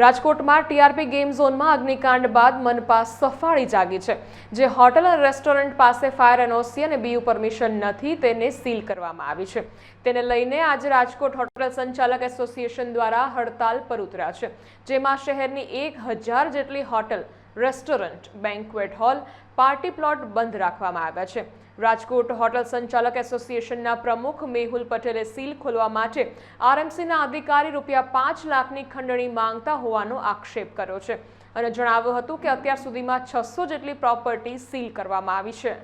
રાજકોટમાં TRP game ઝોનમાં અગ્નિકાંડ બાદ મનપા સફાળી જાગી છે, જે હોટલ અને રેસ્ટોરન્ટ પાસે ફાયર એનઓસી અને બીયુ પરમિશન નથી તેને સીલ કરવામાં આવી છે. તેને લઈને આજે રાજકોટ હોટલ સંચાલક એસોસિએશન દ્વારા હડતાલ પર ઉતર્યા છે, જેમાં શહેરની એક હજાર જેટલી hotel, restaurant, banquet hall, party plot બંધ રાખવામાં આવ્યા છે. રાજકોટ હોટલ સંચાલક એસોસિએશનના પ્રમુખ મેહુલ પટેલે સીલ ખોલવા માટે આરએમસીના અધિકારી રૂપિયા પાંચ લાખની ખંડણી માંગતા હોવાનો આક્ષેપ કર્યો છે. અને જણાવ્યું હતું કે અત્યાર સુધીમાં છસો જેટલી પ્રોપર્ટી સીલ કરવામાં આવી છે.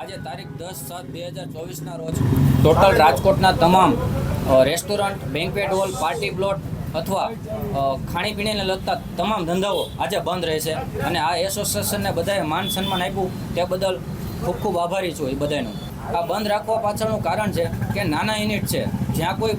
આજે તારીખ દસ સાત બે હજાર ચોવીસના રોજ ટોટલ રાજકોટના તમામ restaurant banquet hall party plot અથવા ખાણીપીણીને લગતા તમામ ધંધાઓ આજે બંધ રહેશે. અને આ એસોસિએશનને બધાએ માન સન્માન આપ્યું તે બદલ ખૂબ ખૂબ આભારી છું એ બધાનું. આ બંધ રાખવા પાછળનું કારણ છે કે નાના યુનિટ છે. જ્યાં કોઈ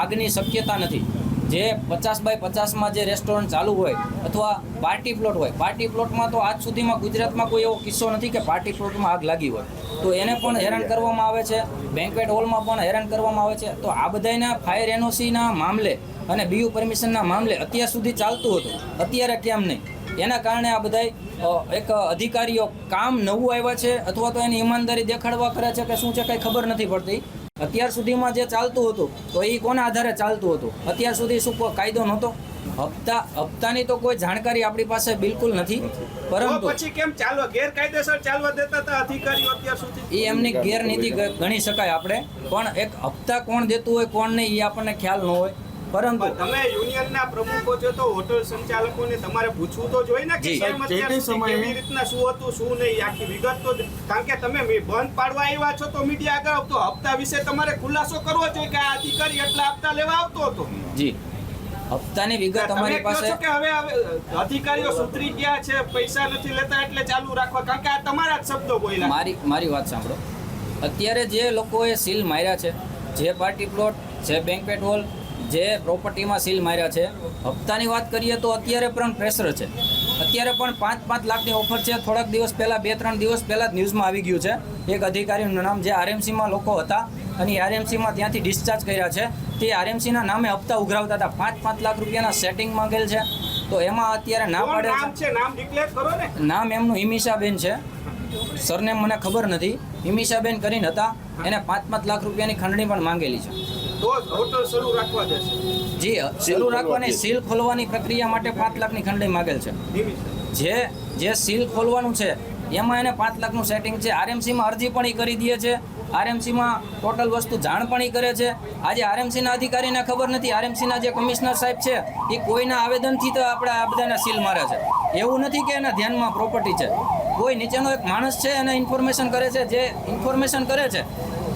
આગની શક્યતા નથી. જે પચાસ બાય પચાસમાં જે રેસ્ટોરન્ટ ચાલુ હોય અથવા પાર્ટી પ્લોટ હોય પાર્ટી પ્લોટમાં તો આજ સુધીમાં ગુજરાતમાં કોઈ એવો કિસ્સો નથી કે પાર્ટી પ્લોટમાં આગ લાગી હોય. તો એને પણ હેરાન કરવામાં આવે છે બેન્કવેટ હોલમાં પણ હેરાન કરવામાં આવે છે. તો આ બધાના ફાયર એનઓસીના મામલે અને બીયુ પરમિશનના મામલે અત્યાર સુધી ચાલતું હતું. અત્યારે કેમ નહીં? એના કારણે આ બધાય એક અધિકારીઓ કામ નવું આવ્યા છે અથવા તો એની ઈમાનદારી દેખાડવા કરે છે કે શું છે કંઈ ખબર નથી પડતી. અત્યાર સુધીમાં જે ચાલતું હતું તો એ કોના આધારે ચાલતું હતું? અત્યાર સુધી શું કોઈ કાયદો નહોતો? હપ્તા હપ્તાની તો કોઈ જાણકારી આપણી પાસે બિલકુલ નથી. પરંતુ પછી કેમ ચાલવા ગેરકાયદેસર ચાલવા દેતા હતા અધિકારીઓ અત્યાર સુધી? એ એમની ગેરનીતિ ગણી શકાય આપણે. પણ એક હપ્તા કોણ દેતું હોય કોણ નહીં એ આપણને ખ્યાલ ન હોય. પરંતુ તમે યુનિયનના પ્રમુખો છો તો હોટલ સંચાલકોને તમારે પૂછવું તો જોઈએ ને કે કેવી રીતના શું હતું શું નહીં આખી વિગત તો કારણ કે તમે બંધ પાડવા આવ્યા છો તો મીડિયા આગળ તો હપ્તા વિશે તમારે ખુલાસો કરવો જોઈએ કે આ અધિકારી એટલા હપ્તા લેવા આવતો હતો? જી. હપ્તાની વિગત તમારી અમારી પાસે કે હવે હવે અધિકારીઓ સુધરી ગયા છે પૈસા નથી લેતા એટલે ચાલુ રાખવા. કારણ કે આ તમારા જ શબ્દો બોલ્યા. મારી મારી વાત સાંભળો. અત્યારે જે લોકોએ સીલ માર્યા છે જે પાર્ટી પ્લોટ જે બેન્કેટ હોલ જે પ્રોપર્ટીમાં સીલ માર્યા છે. હપ્તાની વાત કરીએ તો અત્યારે પણ પ્રેશર છે. અત્યારે પણ પાંચ પાંચ લાખની ઓફર છે. થોડાક દિવસ પહેલાં બે ત્રણ દિવસ પહેલાં જ ન્યૂઝમાં આવી ગયું છે. એક અધિકારીનું નામ જે આરએમસીમાં લોકો હતા અને આરએમસીમાં ત્યાંથી ડિસ્ચાર્જ કર્યા છે. તે આરએમસીના નામે હપ્તા ઉઘરાવતા હતા. પાંચ પાંચ લાખ રૂપિયાના સેટિંગ માંગેલ છે. તો એમાં અત્યારે ના પાડે નામ છે? નામ એમનું હિમિશાબેન છે. સરનેમ મને ખબર નથી. હિમિશાબેન કરીને હતા. એને પાંચ પાંચ લાખ રૂપિયાની ખંડણી પણ માંગેલી છે. જી શરૂ રાખવાની સીલ ખોલવાની પ્રક્રિયા માટે પાંચ લાખની ખંડણી માંગેલ છે. જે જે સીલ ખોલવાનું છે એમાં એને પાંચ લાખનું સેટિંગ છે. આરએમસીમાં અરજી પણ એ કરી દે છે. આરએમસીમાં ટોટલ વસ્તુ જાણ પણ એ કરે છે. આજે આરએમસીના અધિકારીને ખબર નથી. આરએમસીના જે કમિશનર સાહેબ છે એ કોઈના આવેદનથી તો આપણે આ બધાના સીલ મારે છે. એવું નથી કે એના ધ્યાનમાં પ્રોપર્ટી છે. કોઈ નીચેનો એક માણસ છે એને ઇન્ફોર્મેશન કરે છે જે ઇન્ફોર્મેશન કરે છે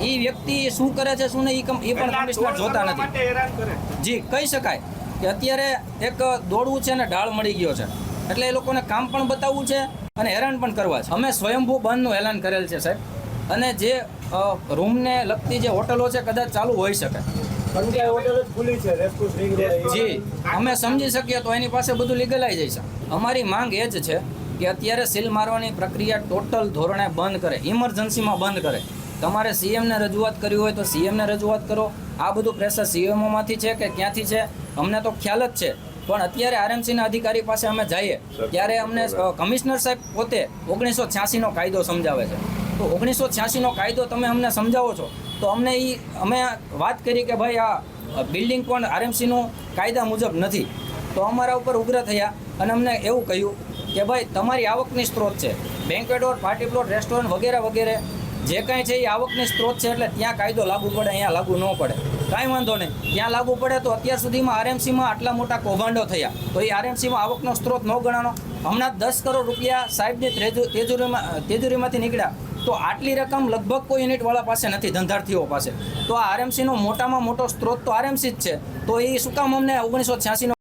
એ વ્યક્તિ શું કરે છે શું નહીં એ પણ કમિશનર જોતા નથી. માટે હેરાન કરે જી કહી શકાય કે અત્યારે એક દોડવું છે અને ઢાળ મળી ગયો છે. એટલે એ લોકોને કામ પણ બતાવવું છે અને હેરાન પણ કરવા છે. અમે સ્વયંભૂ બંધનું એલાન કરેલ છે સાહેબ. અને જે રૂમને લગતી જે હોટલો છે કદાચ ચાલુ હોઈ શકે. જ છે અમે સમજી શકીએ તો એની પાસે બધું લીગલાઈ જશે અમારી માંગ એ જ છે કે અત્યારે સીલ મારવાની પ્રક્રિયા ટોટલ ધોરણે બંધ કરે ઇમરજન્સીમાં બંધ કરે. તમારે સીએમને રજૂઆત કરવી હોય તો સીએમને રજૂઆત કરો. આ બધું પ્રેશર સીએમઓમાંથી છે કે ક્યાંથી છે? અમને તો ખ્યાલ જ છે. પણ અત્યારે આરએમસીના અધિકારી પાસે અમે જઈએ ત્યારે અમને કમિશનર સાહેબ પોતે ઓગણીસો છ્યાસીનો કાયદો સમજાવે છે. તો ઓગણીસો છ્યાસીનો કાયદો તમે અમને સમજાવો છો તો અમને એ અમે વાત કરી કે ભાઈ આ બિલ્ડિંગ પણ આરએમસીનું કાયદા મુજબ નથી. તો અમારા ઉપર ઉગ્ર થયા અને અમને એવું કહ્યું કે ભાઈ, તમારી આવકની સ્ત્રોત છે. Banquet hall party plot restaurant વગેરે વગેરે. જે કાંઈ છે એ આવકની સ્ત્રોત છે એટલે ત્યાં કાયદો લાગુ પડે, અહીંયા લાગુ ન પડે. કાંઈ વાંધો નહીં. ત્યાં લાગુ પડે તો અત્યાર સુધીમાં આરએમસીમાં આટલા મોટા કૌભાંડો થયા. તો એ આરએમસીમાં આવકનો સ્ત્રોત ન ગણાનો. હમણાં દસ કરોડ રૂપિયા સાહેબની તેજુરીમાં, તેજુરીમાંથી નીકળ્યા. તો આટલી રકમ લગભગ કોઈ યુનિટવાળા પાસે નથી, ધંધાર્થીઓ પાસે. તો આ આરએમસીનો મોટામાં મોટો સ્ત્રોત તો આરએમસી જ છે. તો એ શું કામ અમને ઓગણીસો છ્યાસીનો